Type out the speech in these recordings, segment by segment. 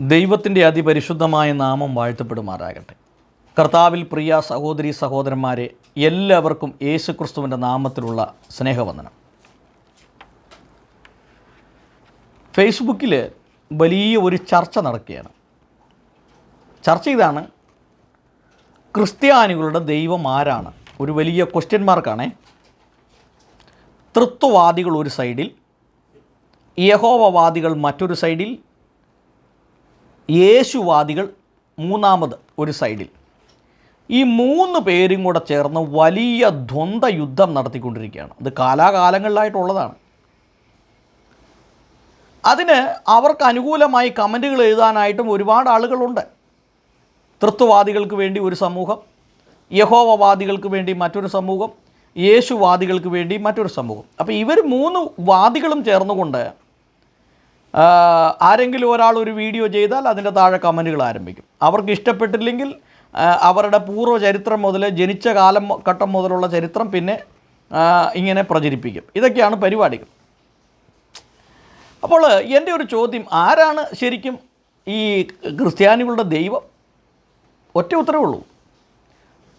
ദൈവത്തിന്റെ അതിപരിശുദ്ധമായ നാമം വാഴ്ത്തപ്പെടുമാറാകട്ടെ. കർത്താവിൽ പ്രിയ സഹോദരി സഹോദരന്മാരെ എല്ലാവർക്കും യേശു ക്രിസ്തുവിന്റെ നാമത്തിലുള്ള സ്നേഹവന്ദനം. ഫേസ്ബുക്കിൽ വലിയ ഒരു ചർച്ച നടക്കുകയാണ്. ചർച്ച ഇതാണ് ക്രിസ്ത്യാനികളുടെ ദൈവം ആരാണ്? ഒരു വലിയ ക്വസ്റ്റ്യൻ മാർക്കാണേ തൃത്വവാദികൾ ഒരു സൈഡിൽ യഹോവവാദികൾ മറ്റൊരു സൈഡിൽ യേശുവാദികൾ മൂന്നാമത് ഒരു സൈഡിൽ. ഈ മൂന്ന് പേരും കൂടെ ചേർന്ന് വലിയ ദ്വന്ദ്വ യുദ്ധം നടത്തിക്കൊണ്ടിരിക്കുകയാണ്. അത് കാലാകാലങ്ങളിലായിട്ടുള്ളതാണ്. അതിന് അവർക്ക് അനുകൂലമായി കമന്റുകൾ എഴുതാനായിട്ടും ഒരുപാട് ആളുകളുണ്ട്. തൃത്വവാദികൾക്ക് വേണ്ടി ഒരു സമൂഹം യഹോവവാദികൾക്ക് വേണ്ടി മറ്റൊരു സമൂഹം യേശുവാദികൾക്ക് വേണ്ടി മറ്റൊരു സമൂഹം. അപ്പോൾ ഇവർ മൂന്ന് വാദികളും ചേർന്നുകൊണ്ട് ആരെങ്കിലും ഒരാൾ ഒരു വീഡിയോ ചെയ്താൽ അതിന്റെ താഴെ കമന്റുകൾ ആരംഭിക്കും. അവർക്ക് ഇഷ്ടപ്പെട്ടില്ലെങ്കിൽ അവരുടെ പൂർവ ചരിത്രം മുതൽ ജനിച്ച കാലം ഘട്ടം മുതലുള്ള ചരിത്രം പിന്നെ ഇങ്ങനെ പ്രചരിപ്പിക്കും. ഇതൊക്കെയാണ് പരിപാടികൾ. അപ്പോൾ എന്റെ ഒരു ചോദ്യം ആരാണ് ശരിക്കും ഈ ക്രിസ്ത്യാനികളുടെ ദൈവം? ഒറ്റ ഉത്തരവേ ഉള്ളൂ.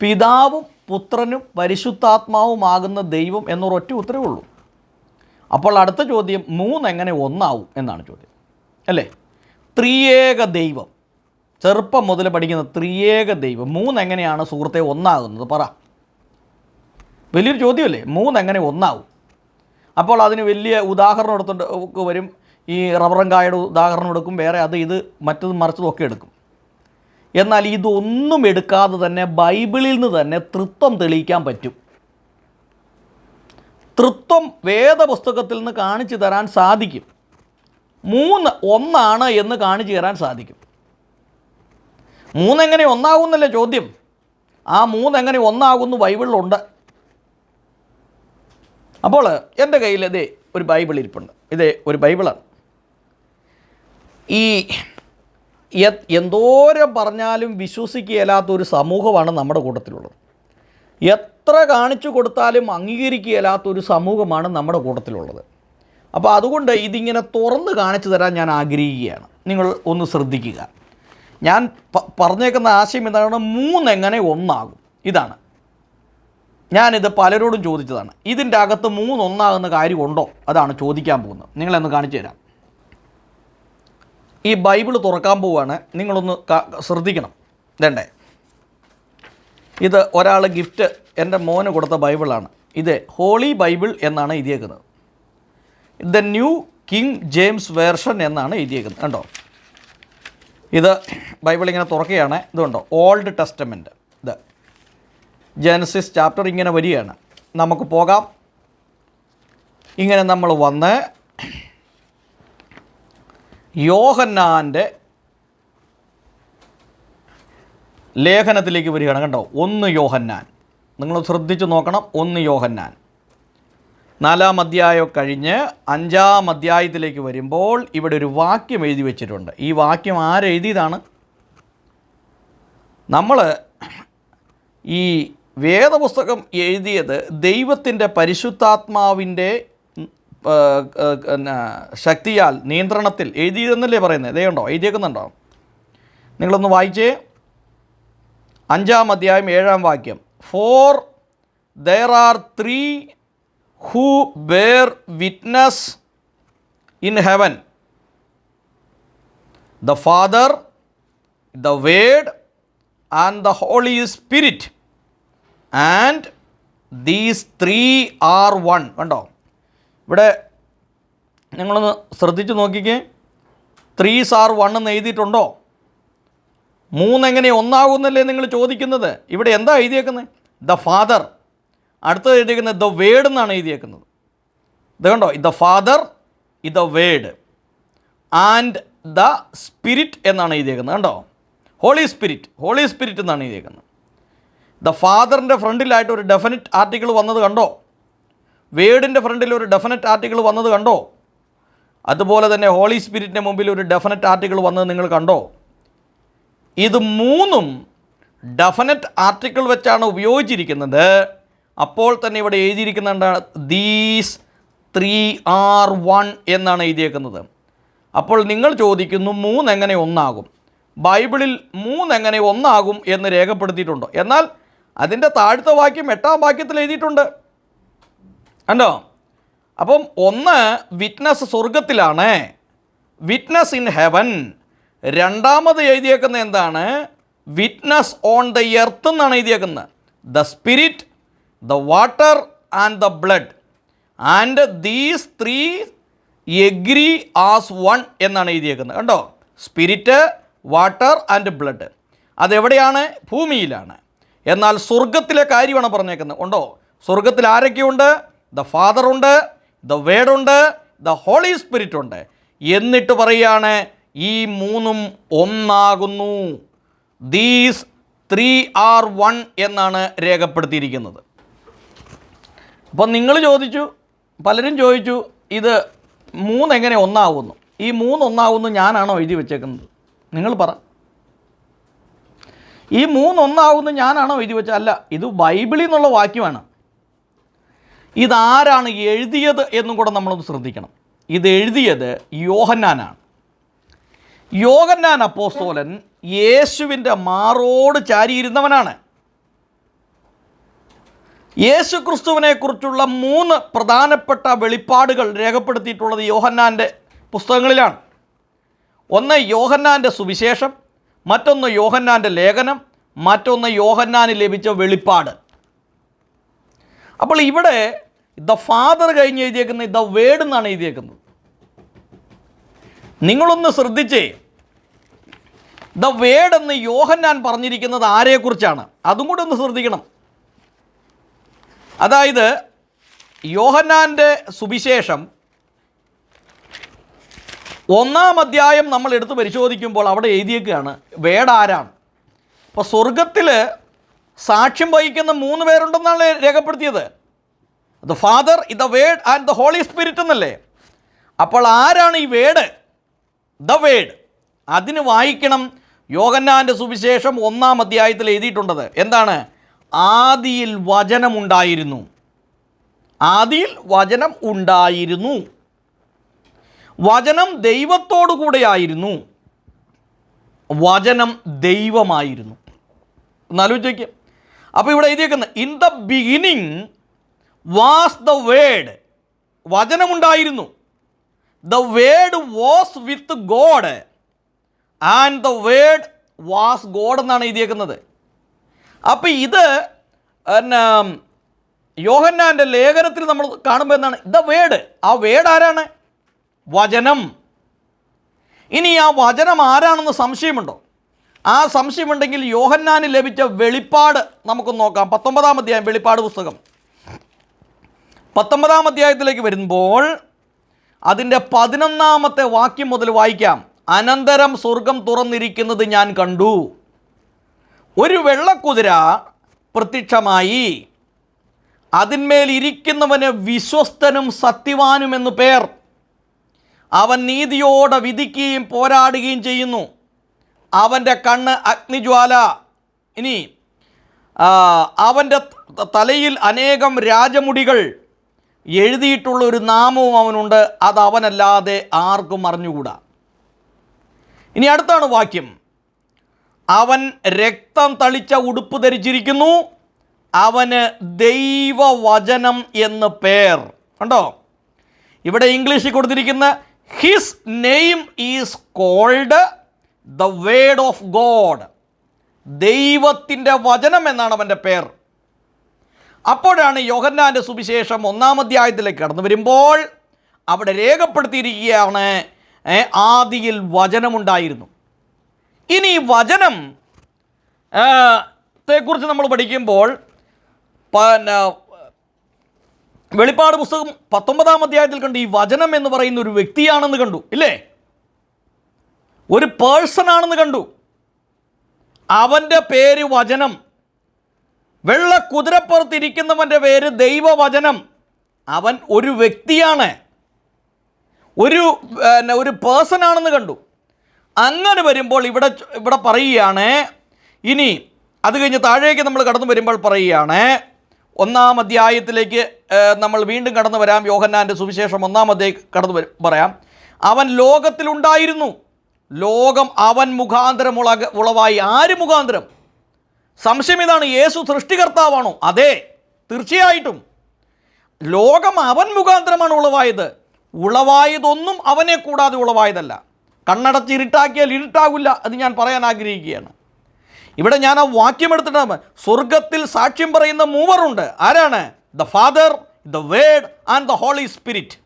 പിതാവും പുത്രനും പരിശുദ്ധാത്മാവുമാകുന്ന ദൈവം എന്നൊരൊറ്റ ഉത്തരവേ ഉള്ളൂ. അപ്പോൾ അടുത്ത ചോദ്യം മൂന്ന് എങ്ങനെ ഒന്നാവും എന്നാണ് ചോദ്യം. അല്ലേ? ത്രിയേക ദൈവം. ചെറുപ്പം മുതൽ പഠിക്കുന്ന ത്രിയേക ദൈവം. മൂന്ന് എങ്ങനെയാണ് സുഹൃത്തെ ഒന്നാകുന്നത്? പറ. വലിയൊരു ചോദ്യമല്ലേ? മൂന്ന് എങ്ങനെ ഒന്നാവും? അപ്പോൾ അതിന് വലിയ ഉദാഹരണം എടുത്തുകൊണ്ട് വരും. ഈ റബ്ബറങ്കായുടെ ഉദാഹരണം എടുക്കും. വേറെ അത് ഇത് മറ്റത് മറിച്ചതും ഒക്കെ എടുക്കും. എന്നാൽ ഇതൊന്നും എടുക്കാതെ തന്നെ ബൈബിളിൽ നിന്ന് തന്നെ തൃത്വം തെളിയിക്കാൻ പറ്റും. തൃത്വം വേദപുസ്തകത്തിൽ നിന്ന് കാണിച്ചു തരാൻ സാധിക്കും. മൂന്ന് ഒന്നാണ് എന്ന് കാണിച്ചു തരാൻ സാധിക്കും. മൂന്നെങ്ങനെ ഒന്നാകുന്നല്ലേ ചോദ്യം? ആ മൂന്നെങ്ങനെ ഒന്നാകുന്നു ബൈബിളിലുണ്ട്. അപ്പോൾ എന്റെ കയ്യിൽ ഇതേ ഒരു ബൈബിൾ ഇരിപ്പുണ്ട്. ഇതേ ഒരു ബൈബിളാണ്. ഈ എന്തോരം പറഞ്ഞാലും വിശ്വസിക്കുകയില്ലാത്ത ഒരു സമൂഹമാണ് നമ്മുടെ കൂട്ടത്തിലുള്ളത്. എത്ര കാണിച്ചു കൊടുത്താലും അംഗീകരിക്കുകയല്ലാത്തൊരു സമൂഹമാണ് നമ്മുടെ കൂട്ടത്തിലുള്ളത്. അപ്പോൾ അതുകൊണ്ട് ഇതിങ്ങനെ തുറന്ന് കാണിച്ചു തരാൻ ഞാൻ ആഗ്രഹിക്കുകയാണ്. നിങ്ങൾ ഒന്ന് ശ്രദ്ധിക്കുക. ഞാൻ പറഞ്ഞേക്കുന്ന ആശയം എന്താണ്? മൂന്നെങ്ങനെ ഒന്നാകും. ഇതാണ്. ഞാനിത് പലരോടും ചോദിച്ചതാണ്. ഇതിന്റെ അകത്ത് മൂന്നൊന്നാകുന്ന കാര്യമുണ്ടോ? അതാണ് ചോദിക്കാൻ പോകുന്നത്. നിങ്ങളെന്ന് കാണിച്ചു തരാം. ഈ ബൈബിൾ തുറക്കാൻ പോവുകയാണ് നിങ്ങളൊന്ന് ശ്രദ്ധിക്കണം. ഇതേണ്ടേ ഇത് ഒരാൾ ഗിഫ്റ്റ് എന്റെ മോന് കൊടുത്ത ബൈബിളാണ്. ഇത് ഹോളി ബൈബിൾ എന്നാണ് എഴുതിയേക്കുന്നത്. The new king James version എന്നാണ് എഴുതിയേക്കുന്നത്. കണ്ടോ? ഇത് ബൈബിൾ ഇങ്ങനെ തുറക്കുകയാണ് ഇതുണ്ടോ ഓൾഡ് ടെസ്റ്റമെന്റ് ഇത് ജെനസിസ് ചാപ്റ്റർ ഇങ്ങനെ വരികയാണ്. നമുക്ക് പോകാം. ഇങ്ങനെ നമ്മൾ വന്ന് യോഹന്നാന്റെ ലേഖനത്തിലേക്ക് വരികയാണ്. കണ്ടോ? ഒന്ന് യോഹന്നാൻ. നിങ്ങൾ ശ്രദ്ധിച്ച് നോക്കണം. ഒന്ന് യോഹന്നാൻ. നാലാം അധ്യായം കഴിഞ്ഞ് അഞ്ചാം അധ്യായത്തിലേക്ക് വരുമ്പോൾ ഇവിടെ ഒരു വാക്യം എഴുതി വെച്ചിട്ടുണ്ട്. ഈ വാക്യം ആരെഴുതിയതാണ് നമ്മൾ ഈ വേദപുസ്തകം എഴുതിയത് ദൈവത്തിന്റെ പരിശുദ്ധാത്മാവിന്റെ ശക്തിയാൽ നിയന്ത്രണത്തിൽ എഴുതിയതെന്നല്ലേ പറയുന്നത്? ഇതേ ഉണ്ടോ? എഴുതിയേക്കുന്നുണ്ടോ? നിങ്ങളൊന്ന് വായിച്ചേ. അഞ്ചാം അധ്യായം ഏഴാം വാക്യം. For there are three who bear witness in heaven the father the word and the holy spirit and these three are one കണ്ടോ? ഇവിടെ നിങ്ങളൊന്ന് ശ്രദ്ധിച്ച് നോക്കിക്കേ. ത്രീസ് ആർ വൺ എന്ന് എഴുതിയിട്ടുണ്ടോ? മൂന്നെങ്ങനെ ഒന്നാകുന്നല്ലേ നിങ്ങൾ ചോദിക്കുന്നത്? ഇവിടെ എന്താ എഴുതിയേക്കുന്നത്? ദ ഫാദർ അടുത്തത് എഴുതിയേക്കുന്നത് ദ വേഡ് എന്നാണ് എഴുതിയേക്കുന്നത്. ഇത് കണ്ടോ? The father E the word and the spirit എന്നാണ് എഴുതിയേക്കുന്നത്. കണ്ടോ? ഹോളി സ്പിരിറ്റ് ഹോളി സ്പിരിറ്റ് എന്നാണ് എഴുതിയേക്കുന്നത്. ദ ഫാദറിന്റെ ഫ്രണ്ടിലായിട്ട് ഒരു ഡെഫിനറ്റ് ആർട്ടിക്കിൾ വന്നത് കണ്ടോ? വേഡിന്റെ ഫ്രണ്ടിൽ ഒരു ഡെഫിനറ്റ് ആർട്ടിക്കിൾ വന്നത് കണ്ടോ? അതുപോലെ തന്നെ ഹോളി സ്പിരിറ്റിന്റെ മുമ്പിൽ ഒരു ഡെഫിനറ്റ് ആർട്ടിക്കിൾ വന്നത് നിങ്ങൾ കണ്ടോ? ഇത് മൂന്നും ഡെഫനറ്റ് ആർട്ടിക്കിൾ വെച്ചാണ് ഉപയോഗിച്ചിരിക്കുന്നത്. അപ്പോൾ തന്നെ ഇവിടെ എഴുതിയിരിക്കുന്ന എന്താണ്? ദീസ് ത്രീ ആർ വൺ എന്നാണ് എഴുതിയേക്കുന്നത്. അപ്പോൾ നിങ്ങൾ ചോദിക്കുന്നു മൂന്ന് എങ്ങനെ ഒന്നാകും? ബൈബിളിൽ മൂന്ന് എങ്ങനെ ഒന്നാകും എന്ന് രേഖപ്പെടുത്തിയിട്ടുണ്ടോ? എന്നാൽ അതിന്റെ താഴ്ത്ത വാക്യം എട്ടാം വാക്യത്തിൽ എഴുതിയിട്ടുണ്ട്. കണ്ടോ? അപ്പം ഒന്ന് വിറ്റ്നസ് സ്വർഗത്തിലാണ് വിറ്റ്നസ് ഇൻ ഹെവൻ രണ്ടാമത് എഴുതിയേക്കുന്നത് എന്താണ്? വിറ്റ്നസ് ഓൺ ദ എർത്ത് എന്നാണ് എഴുതിയേക്കുന്നത്. The spirit the water and the blood and these three agree as one എന്നാണ് എഴുതിയേക്കുന്നത്. കണ്ടോ? സ്പിരിറ്റ് വാട്ടർ ആൻഡ് ബ്ലഡ് അതെവിടെയാണ്? ഭൂമിയിലാണ്. എന്നാൽ സ്വർഗത്തിലെ കാര്യമാണ് പറഞ്ഞേക്കുന്നത്. ഉണ്ടോ? സ്വർഗത്തിൽ ആരൊക്കെയുണ്ട്? ദ ഫാദർ ഉണ്ട് ദ വേഡുണ്ട് ദ ഹോളി സ്പിരിറ്റ് ഉണ്ട്. എന്നിട്ട് പറയാണ് ഈ മൂന്നും ഒന്നാകുന്നു. ദീസ് ത്രീ ആർ വൺ എന്നാണ് രേഖപ്പെടുത്തിയിരിക്കുന്നത്. അപ്പം നിങ്ങൾ ചോദിച്ചു പലരും ചോദിച്ചു ഇത് മൂന്നെങ്ങനെ ഒന്നാവുന്നു? ഈ മൂന്നൊന്നാവുന്നു ഞാനാണോ എഴുതി വെച്ചേക്കുന്നത്? നിങ്ങൾ പറ. ഈ മൂന്നൊന്നാവുന്നു ഞാനാണോ എഴുതി വെച്ചത് അല്ല ഇത് ബൈബിളിൽ നിന്നുള്ള വാക്യമാണ്. ഇതാരാണ് എഴുതിയത് എന്നും കൂടെ നമ്മളൊന്ന് ശ്രദ്ധിക്കണം. ഇത് എഴുതിയത് യോഹന്നാനാണ്. യോഹന്നാൻ അപ്പോസ്തോലൻ യേശുവിന്റെ മാറോട് ചാരിയിരുന്നവനാണ്. യേശു ക്രിസ്തുവിനെക്കുറിച്ചുള്ള മൂന്ന് പ്രധാനപ്പെട്ട വെളിപ്പാടുകൾ രേഖപ്പെടുത്തിയിട്ടുള്ളത് യോഹന്നാന്റെ പുസ്തകങ്ങളിലാണ്. ഒന്ന് യോഹന്നാന്റെ സുവിശേഷം മറ്റൊന്ന് യോഹന്നാന്റെ ലേഖനം മറ്റൊന്ന് യോഹന്നാന് ലഭിച്ച വെളിപ്പാട്. അപ്പോൾ ഇവിടെ ദ ഫാദർ കഴിഞ്ഞ് എഴുതിയേക്കുന്ന ദ വേഡ് എന്നാണ് എഴുതിയേക്കുന്നത്. നിങ്ങളൊന്ന് ശ്രദ്ധിച്ചേ. ദ വേഡ് എന്ന് യോഹന്നാൻ പറഞ്ഞിരിക്കുന്നത് ആരെക്കുറിച്ചാണ്? അതും കൂടെ ഒന്ന് ശ്രദ്ധിക്കണം. അതായത് യോഹന്നാന്റെ സുവിശേഷം ഒന്നാം അധ്യായം നമ്മൾ എടുത്ത് പരിശോധിക്കുമ്പോൾ അവിടെ എഴുതിയേക്കുകയാണ് വേഡ് ആരാണ്? അപ്പോൾ സ്വർഗത്തിൽ സാക്ഷ്യം വഹിക്കുന്ന മൂന്ന് പേരുണ്ടെന്നാണ് രേഖപ്പെടുത്തിയത്. The father the word and the holy spirit എന്നല്ലേ? അപ്പോൾ ആരാണ് ഈ വേഡ് ദ വേഡ്. അതിന് വായിക്കണം. യോഗന്നാന്റെ സുവിശേഷം ഒന്നാം അധ്യായത്തിൽ എഴുതിയിട്ടുണ്ടത് എന്താണ്? ആദിയിൽ വചനമുണ്ടായിരുന്നു. ആദിയിൽ വചനം ഉണ്ടായിരുന്നു. വചനം ദൈവത്തോടു കൂടെയായിരുന്നു. വചനം ദൈവമായിരുന്നു. എന്നാലോചിക്കുക അപ്പോൾ ഇവിടെ എഴുതിയേക്കുന്നത് in the beginning was the word വചനമുണ്ടായിരുന്നു. The word was with God and the word was God എന്നാണ് എഴുതിയേക്കുന്നത്. അപ്പോൾ ഇത് പിന്നെ യോഹന്നാന്റെ ലേഖനത്തിൽ നമ്മൾ കാണുമ്പോൾ എന്താണ്? ദ വേഡ് ആ വേഡ് ആരാണ്? വചനം. ഇനി ആ വചനം ആരാണെന്ന് സംശയമുണ്ടോ? ആ സംശയമുണ്ടെങ്കിൽ യോഹന്നാന് ലഭിച്ച വെളിപ്പാട് നമുക്കൊന്ന് നോക്കാം. പത്തൊമ്പതാം അധ്യായം വെളിപ്പാട് പുസ്തകം. പത്തൊമ്പതാം അധ്യായത്തിലേക്ക് വരുമ്പോൾ അതിന്റെ പതിനൊന്നാമത്തെ വാക്യം മുതൽ വായിക്കാം. അനന്തരം സ്വർഗം തുറന്നിരിക്കുന്നത് ഞാൻ കണ്ടു. ഒരു വെള്ളക്കുതിര പ്രത്യക്ഷമായി. അതിന്മേൽ ഇരിക്കുന്നവന് വിശ്വസ്തനും സത്യവാനും എന്നു പേർ. അവൻ നീതിയോടെ വിധിക്കുകയും പോരാടുകയും ചെയ്യുന്നു. അവന്റെ കണ്ണ് അഗ്നിജ്വാല. ഇനി അവന്റെ തലയിൽ അനേകം രാജമുടികൾ. എഴുതിയിട്ടുള്ള ഒരു നാമവും അവനുണ്ട്. അത് അവനല്ലാതെ ആർക്കും അറിഞ്ഞുകൂടാ. ഇനി അടുത്താണ് വാക്യം. അവൻ രക്തം തളിച്ച ഉടുപ്പ് ധരിച്ചിരിക്കുന്നു. അവന് ദൈവവചനം എന്ന് പേർ. കണ്ടോ? ഇവിടെ ഇംഗ്ലീഷിൽ കൊടുത്തിരിക്കുന്ന his name is called the word of God. ദൈവത്തിന്റെ വചനം എന്നാണ് അവന്റെ പേർ. അപ്പോഴാണ് യോഹന്നാന്റെ സുവിശേഷം ഒന്നാം അധ്യായത്തിലേക്ക് കടന്നു വരുമ്പോൾ അവിടെ രേഖപ്പെടുത്തിയിരിക്കുകയാണ് ആദിയിൽ വചനമുണ്ടായിരുന്നു. ഇനി വചനം ത്തെക്കുറിച്ച് നമ്മൾ പഠിക്കുമ്പോൾ പിന്നെ വെളിപ്പാട് പുസ്തകം പത്തൊമ്പതാം അധ്യായത്തിൽ കണ്ടു ഈ വചനം എന്ന് പറയുന്ന ഒരു വ്യക്തിയാണെന്ന് കണ്ടു ഇല്ലേ? ഒരു പേഴ്സൺ ആണെന്ന് കണ്ടു. അവന്റെ പേര് വചനം. വെള്ള കുതിരപ്പുറത്തിരിക്കുന്നവന്റെ പേര് ദൈവവചനം. അവൻ ഒരു വ്യക്തിയാണ്. ഒരു പിന്നെ, ഒരു പേഴ്സണാണെന്ന് കണ്ടു. അങ്ങനെ വരുമ്പോൾ ഇവിടെ ഇവിടെ പറയുകയാണ് ഇനി അത് കഴിഞ്ഞ് താഴേക്ക് നമ്മൾ കടന്നു വരുമ്പോൾ പറയുകയാണ് ഒന്നാം അധ്യായത്തിലേക്ക് നമ്മൾ വീണ്ടും കടന്നു വരാം. യോഹന്നാന്റെ സുവിശേഷം ഒന്നാം അധ്യായം കടന്നു വരും പറയാം. അവൻ ലോകത്തിലുണ്ടായിരുന്നു. ലോകം അവൻ മുഖാന്തരം ഉളക ഉളവായി. ആര് മുഖാന്തരം? സംശയം ഇതാണ് യേശു സൃഷ്ടികർത്താവാണോ? അതെ തീർച്ചയായിട്ടും. ലോകം അവൻ മുഖാന്തരമാണ് ഉളവായത്. ഉളവായതൊന്നും അവനെ കൂടാതെ ഉളവായതല്ല. കണ്ണടച്ച് ഇരുട്ടാക്കിയാൽ ഇരുട്ടാകില്ല അത് ഞാൻ പറയാൻ ആഗ്രഹിക്കുകയാണ്. ഇവിടെ ഞാൻ ആ വാക്യം എടുത്തിട്ട് സ്വർഗത്തിൽ സാക്ഷ്യം പറയുന്ന മൂവറുണ്ട് ആരാണ്? The father the word and the holy spirit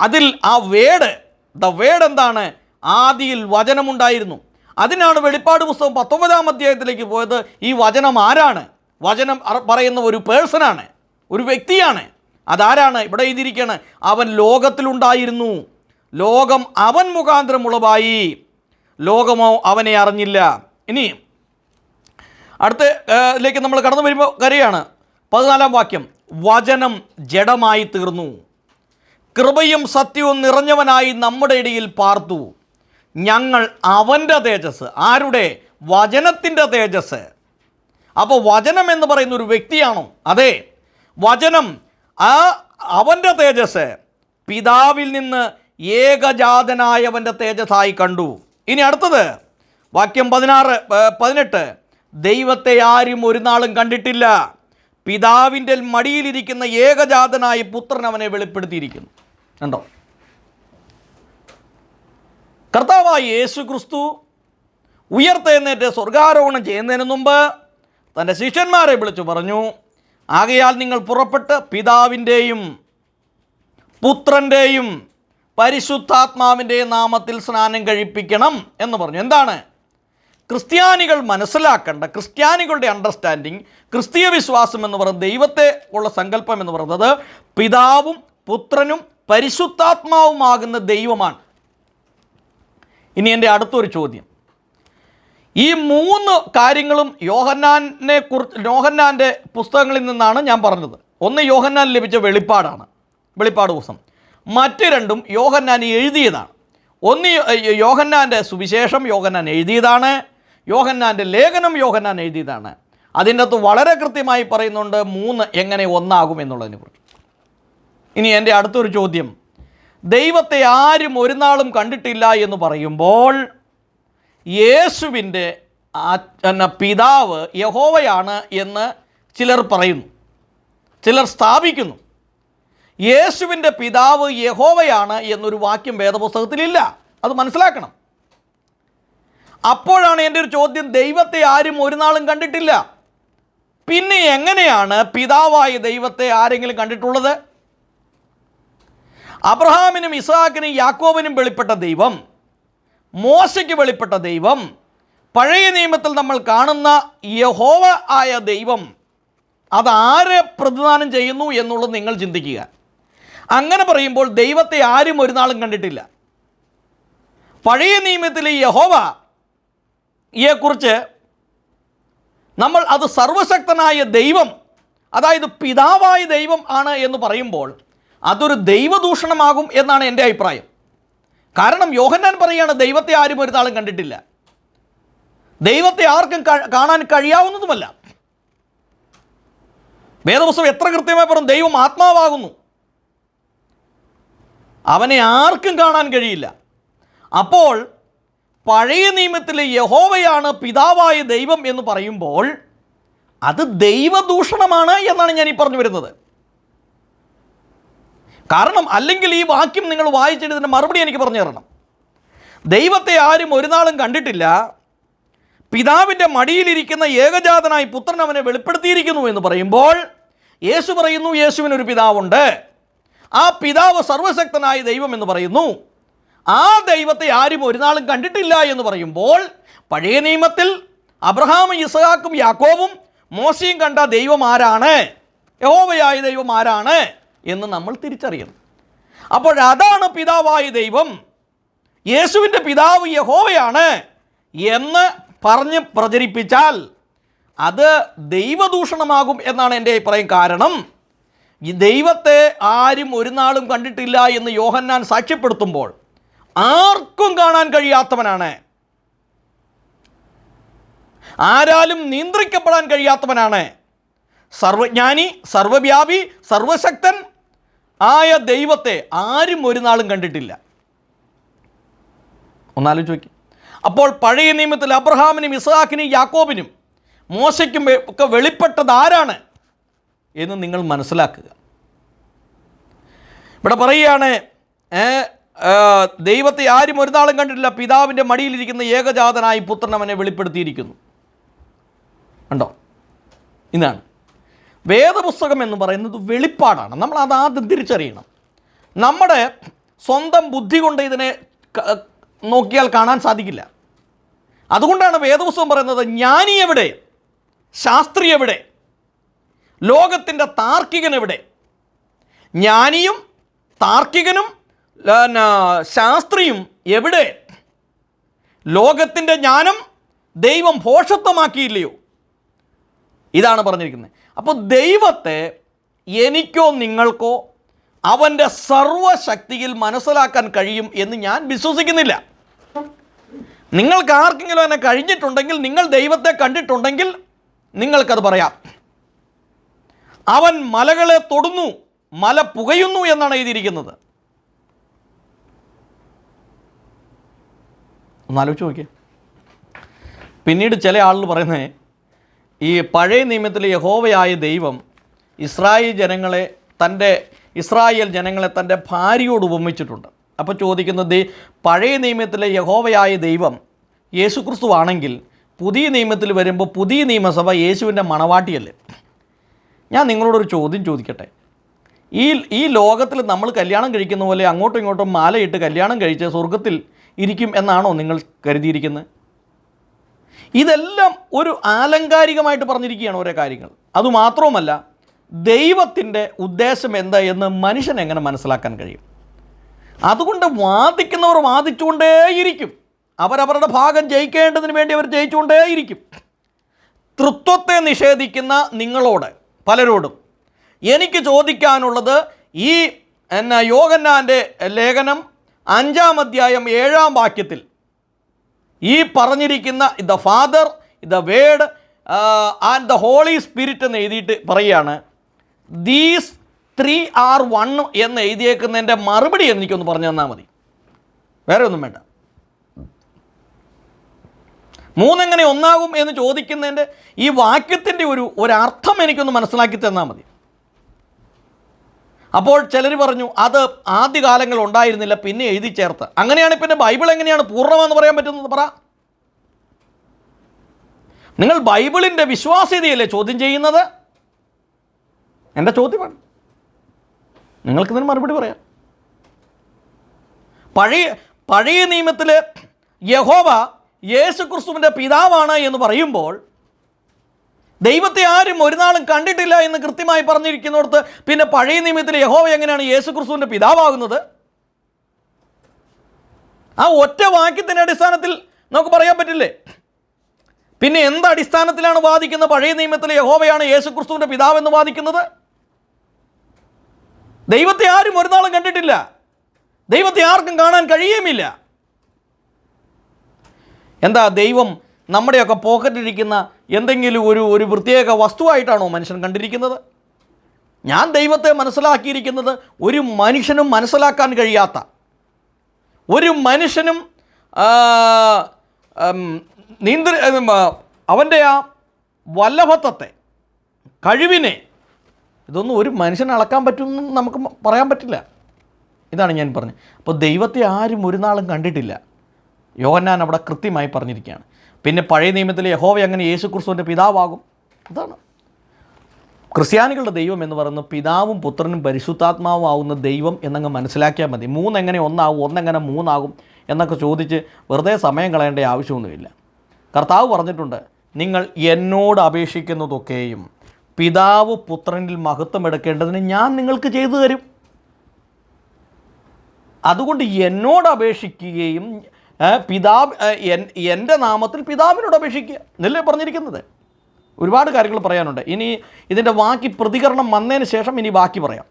അതിൽ ആ വേഡ് ദ വേഡ് എന്താണ്? ആദിയിൽ വചനമുണ്ടായിരുന്നു. അതിനാണ് വെളിപ്പാട് പുസ്തകം പത്തൊമ്പതാം അധ്യായത്തിലേക്ക് പോയത്. ഈ വചനം ആരാണ്? വചനം പറയുന്ന ഒരു പേഴ്സണാണ് ഒരു വ്യക്തിയാണ്. അതാരാണ് ഇവിടെ എഴുതിയിരിക്കുകയാണ് അവൻ ലോകത്തിലുണ്ടായിരുന്നു. ലോകം അവൻ മുഖാന്തരം ഉളവായി ലോകമോ അവനെ അറിഞ്ഞില്ല. ഇനി അടുത്ത ഏ, നമ്മൾ കടന്നു വരുമ്പോൾ കരയാണ്. പതിനാലാം വാക്യം. വചനം ജഡമായി തീർന്നു. കൃപയും സത്യവും നിറഞ്ഞവനായി നമ്മുടെ ഇടയിൽ പാർത്തു. ഞങ്ങൾ അവന്റെ തേജസ് ആരുടെ? വചനത്തിന്റെ തേജസ് അപ്പോൾ വചനം എന്ന് പറയുന്ന ഒരു വ്യക്തിയാണോ? അതെ. വചനം ആ അവന്റെ തേജസ് പിതാവിൽ നിന്ന് ഏകജാതനായവന്റെ തേജസ്സായി കണ്ടു. ഇനി അടുത്തത് വാക്യം പതിനാറ് പതിനെട്ട്. ദൈവത്തെ ആരും ഒരു നാളും കണ്ടിട്ടില്ല. പിതാവിന്റെ മടിയിലിരിക്കുന്ന ഏകജാതനായ പുത്രൻ അവനെ വെളിപ്പെടുത്തിയിരിക്കുന്നു. കണ്ടോ? കർത്താവായ യേശു ക്രിസ്തു ഉയർത്തെഴുന്നേറ്റ് സ്വർഗാരോഹണം ചെയ്യുന്നതിന് മുമ്പ് തന്റെ ശിഷ്യന്മാരെ വിളിച്ചു പറഞ്ഞു ആകയാൽ നിങ്ങൾ പുറപ്പെട്ട് പിതാവിന്റെയും പുത്രന്റെയും പരിശുദ്ധാത്മാവിന്റെയും നാമത്തിൽ സ്നാനം കഴിപ്പിക്കണം എന്ന് പറഞ്ഞു. എന്താണ്? ക്രിസ്ത്യാനികൾ മനസ്സിലാക്കേണ്ട ക്രിസ്ത്യാനികളുടെ അണ്ടർസ്റ്റാൻഡിങ് ക്രിസ്തീയ വിശ്വാസം എന്ന് പറയുന്നത് ദൈവത്തെ ഉള്ള സങ്കല്പം എന്ന് പറയുന്നത് പിതാവും പുത്രനും പരിശുദ്ധാത്മാവുമാകുന്ന ദൈവമാണ്. ഇനി എന്റെ അടുത്തൊരു ചോദ്യം. ഈ മൂന്ന് കാര്യങ്ങളും യോഹന്നാനെ കുറിച്ച് യോഹന്നാന്റെ പുസ്തകങ്ങളിൽ നിന്നാണ് ഞാൻ പറഞ്ഞത്. ഒന്ന് യോഹന്നാൻ ലഭിച്ച വെളിപ്പാടാണ്. വെളിപ്പാട് ദിവസം. മറ്റ് രണ്ടും യോഹന്നാൻ എഴുതിയതാണ്. ഒന്ന് യോഹന്നാന്റെ സുവിശേഷം യോഹന്നാൻ എഴുതിയതാണ്. യോഹന്നാന്റെ ലേഖനം യോഹന്നാൻ എഴുതിയതാണ്. അതിന്റെ അകത്ത് വളരെ കൃത്യമായി പറയുന്നുണ്ട് മൂന്ന് എങ്ങനെ ഒന്നാകും എന്നുള്ളതിനെ കുറിച്ച് ഇനി എന്റെ അടുത്തൊരു ചോദ്യം. ദൈവത്തെ ആരും ഒരു നാളും കണ്ടിട്ടില്ല എന്ന് പറയുമ്പോൾ യേശുവിന്റെ പിതാവ് യഹോവയാണ് എന്ന് ചിലർ പറയുന്നു. ചിലർ സ്ഥാപിക്കുന്നു. യേശുവിന്റെ പിതാവ് യഹോവയാണ് എന്നൊരു വാക്യം വേദപുസ്തകത്തിലില്ല. അത് മനസ്സിലാക്കണം. അപ്പോഴാണ് എന്റെ ഒരു ചോദ്യം ദൈവത്തെ ആരും ഒരു നാളും കണ്ടിട്ടില്ല. പിന്നെ എങ്ങനെയാണ് പിതാവായ ദൈവത്തെ ആരെങ്കിലും കണ്ടിട്ടുള്ളത്? അബ്രഹാമിനും ഇസാഖിനും യാക്കോബിനും വെളിപ്പെട്ട ദൈവം മോശയ്ക്ക് വെളിപ്പെട്ട ദൈവം പഴയ നിയമത്തിൽ നമ്മൾ കാണുന്ന യഹോവ ആയ ദൈവം അതാരെ പ്രതിദാനം ചെയ്യുന്നു എന്നുള്ളത് നിങ്ങൾ ചിന്തിക്കുക. അങ്ങനെ പറയുമ്പോൾ ദൈവത്തെ ആരും ഒരു നാളും കണ്ടിട്ടില്ല. പഴയ നിയമത്തിലെ യഹോവയെക്കുറിച്ച് നമ്മൾ അത് സർവശക്തനായ ദൈവം അതായത് പിതാവായ ദൈവം ആണ് എന്ന് പറയുമ്പോൾ അതൊരു ദൈവദൂഷണമാകും എന്നാണ് എന്റെ അഭിപ്രായം. കാരണം യോഹന്നാൻ പറയുകയാണ് ദൈവത്തെ ആരും ഒരു നാളും കണ്ടിട്ടില്ല. ദൈവത്തെ ആർക്കും കാണാൻ കഴിയാവുന്നതുമല്ല. വേദപുസ്തകം എത്ര കൃത്യമായി പറഞ്ഞു ദൈവം ആത്മാവാകുന്നു. അവനെ ആർക്കും കാണാൻ കഴിയില്ല. അപ്പോൾ പഴയ നിയമത്തിലെ യഹോവയാണ് പിതാവായ ദൈവം എന്ന് പറയുമ്പോൾ അത് ദൈവദൂഷണമാണ് എന്നാണ് ഞാൻ ഈ പറഞ്ഞു വരുന്നത്. കാരണം അല്ലെങ്കിൽ ഈ വാക്യം നിങ്ങൾ വായിച്ചിട്ട് ഇതിന്റെ മറുപടി എനിക്ക് പറഞ്ഞു തരണം. ദൈവത്തെ ആരും ഒരു നാളും കണ്ടിട്ടില്ല. പിതാവിന്റെ മടിയിലിരിക്കുന്ന ഏകജാതനായി പുത്രൻ അവനെ വെളിപ്പെടുത്തിയിരിക്കുന്നു എന്ന് പറയുമ്പോൾ യേശു പറയുന്നു യേശുവിനൊരു പിതാവുണ്ട്. ആ പിതാവ് സർവശക്തനായ ദൈവം എന്ന് പറയുന്നു. ആ ദൈവത്തെ ആരും ഒരു നാളും കണ്ടിട്ടില്ല എന്ന് പറയുമ്പോൾ പഴയ നിയമത്തിൽ അബ്രഹാം ഇസഹാക്കും യാക്കോവും മോശയും കണ്ട ദൈവം ആരാണ്? യഹോവയായ ദൈവം ആരാണ്? എന്ന് നമ്മൾ തിരിച്ചറിയണം. അപ്പോൾ അതാണ് പിതാവായ ദൈവം. യേശുവിന്റെ പിതാവ് യഹോവയാണ് എന്ന് പറഞ്ഞ് പ്രചരിപ്പിച്ചാൽ അത് ദൈവദൂഷണമാകും എന്നാണ് എന്റെ അഭിപ്രായം. കാരണം ഈ ദൈവത്തെ ആരും ഒരു നാളും കണ്ടിട്ടില്ല എന്ന് യോഹന്നാൻ സാക്ഷ്യപ്പെടുത്തുമ്പോൾ ആർക്കും കാണാൻ കഴിയാത്തവനാണ്. ആരാലും നിയന്ത്രിക്കപ്പെടാൻ കഴിയാത്തവനാണ്. സർവജ്ഞാനി സർവവ്യാപി സർവശക്തൻ ആയ ദൈവത്തെ ആരും ഒരു നാളും കണ്ടിട്ടില്ല. ഒന്നാലോചിച്ച് നോക്കി അപ്പോൾ പഴയ നിയമത്തിൽ അബ്രഹാമിനും ഇസഹാക്കിനും യാക്കോബിനും മോശയ്ക്കും ഒക്കെ വെളിപ്പെട്ടത് ആരാണ് എന്ന് നിങ്ങൾ മനസ്സിലാക്കുക. ഇവിടെ പറയുകയാണ് ദൈവത്തെ ആരും ഒരു നാളും കണ്ടിട്ടില്ല. പിതാവിന്റെ മടിയിലിരിക്കുന്ന ഏകജാതനായി പുത്രൻ അവനെ വെളിപ്പെടുത്തിയിരിക്കുന്നു. ഉണ്ടോ ഇതാണ്. വേദപുസ്തകം എന്ന് പറയുന്നത് വെളിപ്പാടാണ്. നമ്മൾ അത് ആദ്യം തിരിച്ചറിയണം. നമ്മുടെ സ്വന്തം ബുദ്ധി കൊണ്ട് ഇതിനെ നോക്കിയാൽ കാണാൻ സാധിക്കില്ല. അതുകൊണ്ടാണ് വേദപുസ്തകം പറയുന്നത് ജ്ഞാനി എവിടെ? ശാസ്ത്രി എവിടെ? ലോകത്തിന്റെ താർക്കികൻ എവിടെ? ജ്ഞാനിയും താർക്കികനും ശാസ്ത്രിയും എവിടെ? ലോകത്തിന്റെ ജ്ഞാനം ദൈവം ഭോഷത്വമാക്കിയില്ലയോ? ഇതാണ് പറഞ്ഞിരിക്കുന്നത്. അപ്പോൾ ദൈവത്തെ എനിക്കോ നിങ്ങൾക്കോ അവന്റെ സർവശക്തിയിൽ മനസ്സിലാക്കാൻ കഴിയും എന്ന് ഞാൻ വിശ്വസിക്കുന്നില്ല. നിങ്ങൾക്ക് ആർക്കെങ്കിലും എന്നെ കഴിഞ്ഞിട്ടുണ്ടെങ്കിൽ നിങ്ങൾ ദൈവത്തെ കണ്ടിട്ടുണ്ടെങ്കിൽ നിങ്ങൾക്കത് പറയാം. അവൻ മലകളെ തൊടുന്നു മല പുകയുന്നു എന്നാണ് എഴുതിയിരിക്കുന്നത്. ഒന്നാലോചിച്ച് നോക്കിയേ. പിന്നീട് ചില ആളുകൾ പറയുന്നത് ഈ പഴയ നിയമത്തിലെ യഹോവയായ ദൈവം ഇസ്രായേൽ ജനങ്ങളെ തന്റെ ഇസ്രായേൽ ജനങ്ങളെ തന്റെ ഭാര്യയോട് ഉപമിച്ചിട്ടുണ്ട്. അപ്പോൾ ചോദിക്കുന്നത് പഴയ നിയമത്തിലെ യഹോവയായ ദൈവം യേശുക്രിസ്തു ആണെങ്കിൽ പുതിയ നിയമത്തിൽ വരുമ്പോൾ പുതിയ നിയമസഭ യേശുവിന്റെ മണവാട്ടിയല്ലേ? ഞാൻ നിങ്ങളോടൊരു ചോദ്യം ചോദിക്കട്ടെ. ഈ ഈ ലോകത്തിൽ നമ്മൾ കല്യാണം കഴിക്കുന്ന പോലെ അങ്ങോട്ടും ഇങ്ങോട്ടും മാലയിട്ട് കല്യാണം കഴിച്ച് സ്വർഗത്തിൽ ഇരിക്കും എന്നാണോ നിങ്ങൾ കരുതിയിരിക്കുന്നത്? ഇതെല്ലാം ഒരു ആലങ്കാരികമായിട്ട് പറഞ്ഞിരിക്കുകയാണ് ഓരോ കാര്യങ്ങൾ. അതുമാത്രവുമല്ല ദൈവത്തിന്റെ ഉദ്ദേശം എന്താ എന്ന് മനുഷ്യൻ എങ്ങനെ മനസ്സിലാക്കാൻ കഴിയും? അതുകൊണ്ട് വാദിക്കുന്നവർ വാദിച്ചുകൊണ്ടേയിരിക്കും. അവരവരുടെ ഭാഗം ജയിക്കേണ്ടതിന് വേണ്ടി അവർ ജയിച്ചുകൊണ്ടേയിരിക്കും. തൃത്വത്തെ നിഷേധിക്കുന്ന നിങ്ങളോട് പലരോടും എനിക്ക് ചോദിക്കാനുള്ളത് ഈ എന്നാ യോഗന്നാന്റെ ലേഖനം അഞ്ചാം അധ്യായം ഏഴാം വാക്യത്തിൽ ഈ പറഞ്ഞിരിക്കുന്ന the father the word and the holy spirit എന്ന് എഴുതിയിട്ട് പറയുകയാണ്. ദീസ് ത്രീ ആർ വൺ എന്ന് എഴുതിയേക്കുന്നതിന്റെ മറുപടി എനിക്കൊന്ന് പറഞ്ഞു തന്നാൽ മതി. വേറെ ഒന്നും വേണ്ട. മൂന്നെങ്ങനെ ഒന്നാകും എന്ന് ചോദിക്കുന്നതിന്റെ ഈ വാക്യത്തിന്റെ ഒരു ഒരർത്ഥം എനിക്കൊന്ന് മനസ്സിലാക്കി തന്നാൽ മതി. അപ്പോൾ ചിലർ പറഞ്ഞു അത് ആദ്യകാലങ്ങൾ ഉണ്ടായിരുന്നില്ല പിന്നെ എഴുതി ചേർത്ത്. അങ്ങനെയാണ് പിന്നെ ബൈബിൾ എങ്ങനെയാണ് പൂർണമെന്ന് പറയാൻ പറ്റുന്നത്? പറ. നിങ്ങൾ ബൈബിളിന്റെ വിശ്വാസ്യതയല്ലേ ചോദ്യം ചെയ്യുന്നത്? എന്റെ ചോദ്യമാണ്. നിങ്ങൾക്കിതിന് മറുപടി പറയാം. പഴയ പഴയ നിയമത്തിൽ യഹോവ യേശുക്രിസ്തുവിന്റെ പിതാവാണ് എന്ന് പറയുമ്പോൾ ദൈവത്തെ ആരും ഒരു നാളും കണ്ടിട്ടില്ല എന്ന് കൃത്യമായി പറഞ്ഞിരിക്കുന്നിടത്ത് പിന്നെ പഴയ നിയമത്തിൽ യഹോവ എങ്ങനെയാണ് യേശു ക്രിസ്തുവിന്റെ പിതാവാകുന്നത്? ആ ഒറ്റ വാക്യത്തിന്റെ അടിസ്ഥാനത്തിൽ നമുക്ക് പറയാൻ പറ്റില്ലേ? പിന്നെ എന്ത് അടിസ്ഥാനത്തിലാണ് വാദിക്കുന്നത് പഴയ നിയമത്തിലെ യഹോവയാണ് യേശു ക്രിസ്തുവിന്റെ പിതാവെന്ന് വാദിക്കുന്നത്? ദൈവത്തെ ആരും ഒരു നാളും കണ്ടിട്ടില്ല. ദൈവത്തെ ആർക്കും കാണാൻ കഴിയുമില്ല എന്താ ദൈവം നമ്മുടെയൊക്കെ പോക്കറ്റിലിരിക്കുന്ന എന്തെങ്കിലും ഒരു ഒരു പ്രത്യേക വസ്തുവായിട്ടാണോ മനുഷ്യൻ കണ്ടിരിക്കുന്നത്? ഞാൻ ദൈവത്തെ മനസ്സിലാക്കിയിരിക്കുന്നത് ഒരു മനുഷ്യനും മനസ്സിലാക്കാൻ കഴിയാത്ത ഒരു മനുഷ്യനും നീന്ത അവന്റെ ആ വല്ലഭത്വത്തെ കഴിവിനെ ഇതൊന്നും ഒരു മനുഷ്യനെ അളക്കാൻ പറ്റുമെന്ന് നമുക്ക് പറയാൻ പറ്റില്ല. ഇതാണ് ഞാൻ പറഞ്ഞത്. അപ്പോൾ ദൈവത്തെ ആരും ഒരു നാളും കണ്ടിട്ടില്ല. യോഹന്നാൻ അവിടെ കൃത്യമായി പറഞ്ഞിരിക്കുകയാണ്. പിന്നെ പഴയ നിയമത്തിൽ യഹോവ അങ്ങനെ യേശു ക്രിസ്തുവിന്റെ പിതാവാകും. അതാണ്. ക്രിസ്ത്യാനികളുടെ ദൈവം എന്ന് പറയുന്നത് പിതാവും പുത്രനും പരിശുദ്ധാത്മാവും ആവുന്ന ദൈവം എന്നങ്ങ് മനസ്സിലാക്കിയാൽ മതി. മൂന്നെങ്ങനെ ഒന്നാകും ഒന്നെങ്ങനെ മൂന്നാകും എന്നൊക്കെ ചോദിച്ച് വെറുതെ സമയം കളയേണ്ട ആവശ്യമൊന്നുമില്ല. കർത്താവ് പറഞ്ഞിട്ടുണ്ട് നിങ്ങൾ എന്നോട് അപേക്ഷിക്കുന്നതൊക്കെയും പിതാവ് പുത്രനിൽ മഹത്വം എടുക്കേണ്ടതിന് ഞാൻ നിങ്ങൾക്ക് ചെയ്തു തരും. അതുകൊണ്ട് എന്നോട് അപേക്ഷിക്കുകയും പിതാവ് എന്റെ നാമത്തിൽ പിതാവിനോട് അപേക്ഷിക്കുക. എന്നല്ലേ പറഞ്ഞിരിക്കുന്നത്? ഒരുപാട് കാര്യങ്ങൾ പറയാനുണ്ട്. ഇനി ഇതിന്റെ ബാക്കി പ്രതികരണം വന്നതിന് ശേഷം ഇനി ബാക്കി പറയാം.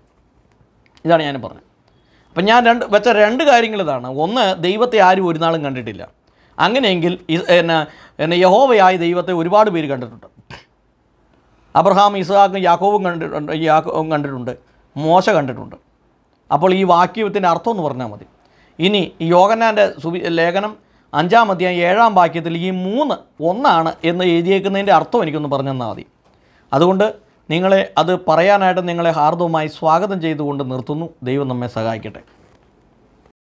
ഇതാണ് ഞാൻ പറഞ്ഞത്. അപ്പം ഞാൻ രണ്ട് വെച്ച രണ്ട് കാര്യങ്ങൾ ഇതാണ്. ഒന്ന് ദൈവത്തെ ആരും ഒരു നാളും കണ്ടിട്ടില്ല. അങ്ങനെയെങ്കിൽ എന്നെ എന്നെ യഹോവയായ ദൈവത്തെ ഒരുപാട് പേര് കണ്ടിട്ടുണ്ട്. അബ്രഹാം ഇസ്ഹാക്കും യാക്കോവും കണ്ടിട്ടുണ്ട് യാക്കോവും കണ്ടിട്ടുണ്ട്. മോശ കണ്ടിട്ടുണ്ട്. അപ്പോൾ ഈ വാക്യത്തിന്റെ അർത്ഥം എന്ന് പറഞ്ഞാൽ മതി. ഇനി ഈ യോഗന്നാന്റെ സുവി ലേഖനം അഞ്ചാം അധ്യായം ഏഴാം വാക്യത്തിൽ ഈ മൂന്ന് ഒന്നാണ് എന്ന് എഴുതിയേക്കുന്നതിന്റെ അർത്ഥം എനിക്കൊന്ന് പറഞ്ഞു തന്നാൽ മതി. അതുകൊണ്ട് നിങ്ങളെ അത് പറയാനായിട്ട് നിങ്ങളെ ഹാർദവുമായി സ്വാഗതം ചെയ്തുകൊണ്ട് നിർത്തുന്നു. ദൈവം നമ്മെ സഹായിക്കട്ടെ.